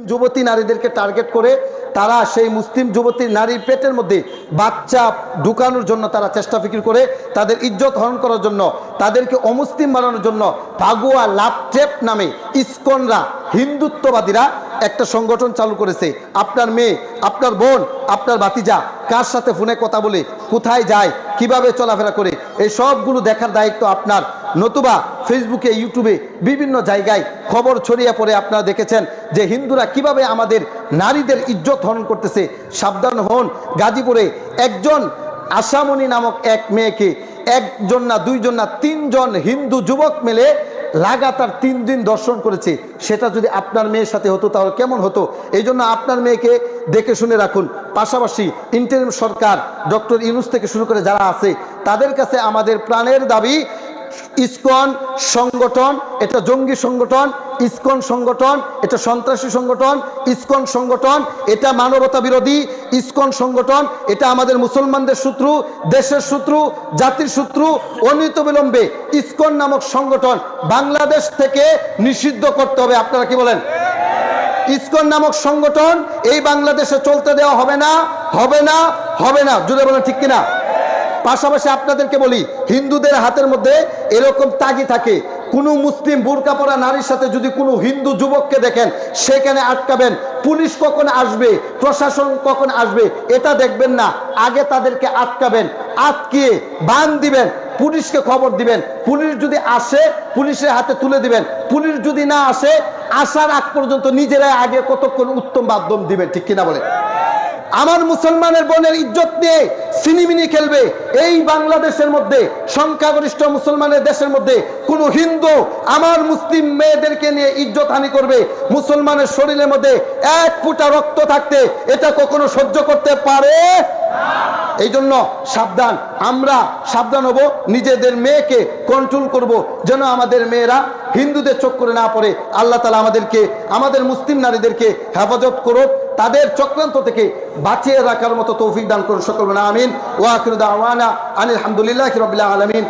যুবতী নারীদেরকে টার্গেট করে তারা সেই মুসলিম যুবতী নারীর পেটের মধ্যে বাচ্চা ঢুকানোর জন্য তারা চেষ্টা ফিকির করে, তাদের ইজ্জত হরণ করার জন্য, তাদেরকে অমুসলিম বানানোর জন্য পাগুয়া লাভটেপ নামে ইস্কনরা, হিন্দুত্ববাদীরা একটা সংগঠন চালু করেছে। আপনার মেয়ে, আপনার বোন, আপনার ভাতিজা, কার সাথে ফোনে কথা বলে, কোথায় যায়, কীভাবে চলাফেরা করে, এই সবগুলো দেখার দায়িত্ব আপনার। নতুবা ফেসবুকে ইউটিউবে বিভিন্ন জায়গায় খবর ছড়িয়ে পড়ে আপনারা দেখেছেন যে হিন্দুরা কীভাবে আমাদের নারীদের ইজ্জত হরণ করতেছে। সাবধান হন। গাজীপুরে একজন আশামণি নামক এক মেয়েকে একজন না দুইজন না তিনজন হিন্দু যুবক মিলে লাগাতার তিন দিন দর্শন করেছে। সেটা যদি আপনার মেয়ের সাথে হতো তাহলে কেমন হতো? এই জন্য আপনার মেয়েকে দেখে শুনে রাখুন। পাশাপাশি ইন্টারিম সরকার ডক্টর ইউনুস থেকে শুরু করে যারা আছে, তাদের কাছে আমাদের প্রাণের দাবি ইসকন সংগঠন, এটা জঙ্গি সংগঠন, ইসকন সংগঠন, এটা সন্ত্রাসী সংগঠন, ইসকন সংগঠন, এটা মানবতা বিরোধী, ইসকন সংগঠন, এটা আমাদের মুসলমানদের শত্রু, দেশের শত্রু, জাতির শত্রু অনিত বিলম্বে ইসকন নামক সংগঠন বাংলাদেশ থেকে নিষিদ্ধ করতে হবে। আপনারা কি বলেন? ইসকন নামক সংগঠন এই বাংলাদেশে চলতে দেওয়া হবে না হবে না হবে না। জুড়ে বলেন ঠিক কিনা? পাশাপাশি আপনাদেরকে বলি, হিন্দুদের হাতের মধ্যে এরকম তাগি থাকে। কোনো মুসলিম বোরকা পরা নারীর সাথে যদি কোনো হিন্দু যুবককে দেখেন, সেখানে আটকাবেন। পুলিশ কখন আসবে? প্রশাসন কখন আসবে? এটা দেখবেন না। আগে তাদেরকে আটকাবেন, আটকিয়ে বান দিবেন, পুলিশকে খবর দিবেন। পুলিশ যদি আসে, পুলিশের হাতে তুলে দিবেন। পুলিশ যদি না আসে, আসার আগ পর্যন্ত নিজেরাই আগে কতক্ষণ উত্তম মাধ্যম দিবেন, ঠিক কিনা বলে? আমার মুসলমানের বোনের ইজ্জত নিয়ে সিনিমিনি খেলবে। এই বাংলাদেশের মধ্যে, সংখ্যাগরিষ্ঠ মুসলমানের দেশের মধ্যে কোন হিন্দু আমার মুসলিম মেয়েদেরকে নিয়ে ইজ্জত হানি করবে। মুসলমানের শরীরের মধ্যে এক ফুটা রক্ত থাকতে এটা কখনো সহ্য করতে পারে? এই জন্য সাবধান, আমরা সাবধান হব, নিজেদের মেয়েকে কন্ট্রোল করব, যেন আমাদের মেয়েরা হিন্দুদের চোখ করে না পড়ে। আল্লাহ তালা আমাদেরকে, আমাদের মুসলিম নারীদেরকে হেফাজত করুক। তাদের চক্রান্ত থেকে বাঁচিয়ে রাখার মতো তৌফিক দান করুন সকল আমিন। ওয়াকির দাওয়ানা আনিল হামদুলিল্লাহ রবিল্লা আলমিন।